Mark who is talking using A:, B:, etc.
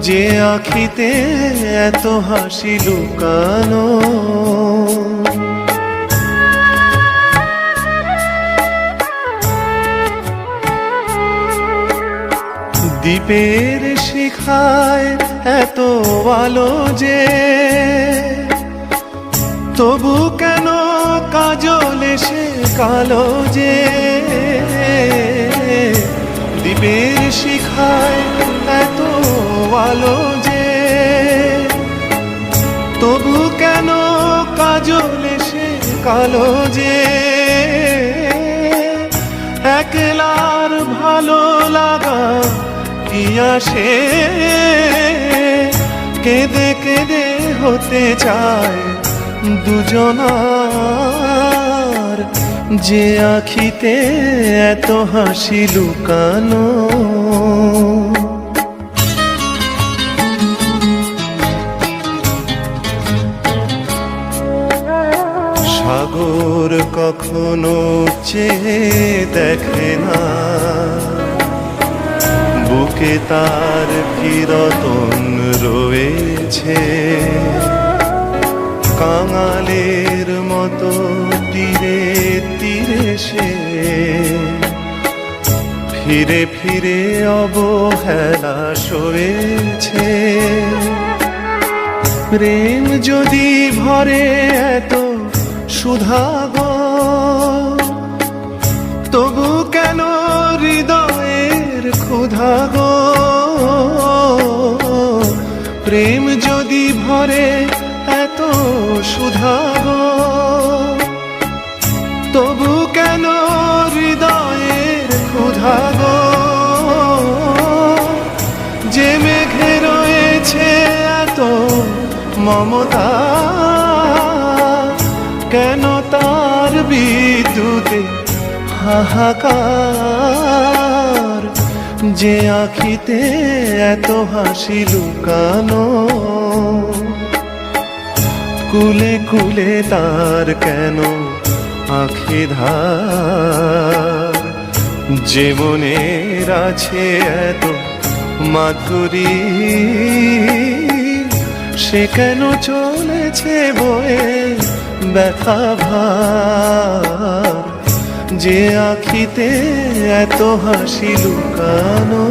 A: যে আখিতে এত হাসি লুকানো। দ্বীপের শিখায় এত আলো যে, তবু কেন কাজল সে কালো যে? দ্বীপের শিখায় আলো যে, তবু কেন কাজল সে কালো যে? একলার ভালো লাগা কি আসে? কেঁদে কেঁদে হতে চায় দুজনার। যে আখিতে এত হাসি লুকানো সাগর কখনো চেয়ে দেখে না। বুকে তার কিরতন রয়েছে। কাঙালের মতো তীরে তীরে সে। ফিরে ফিরে অবহেলা সয়েছে। প্রেম যদি ভরে এত সুধাগো তবু কেন হৃদয়ের ক্ষুধা গো প্রেম যদি ভরে, এত সুধা গো তবু কেন হৃদয়ের ক্ষুধা গো যে মেঘে রয়েছে এত মমতা কেন তার বিদ্যুতে হাহাকার? যে আখিতে এত হাসি লুকানো, কুলে কুলে তার কেন আখি ধার? যে মনের আছে এত মাধুরী, সে কেন চলেছে বয়ে ব্যথা ভার। যে আখিতে এত হাসি লুকানো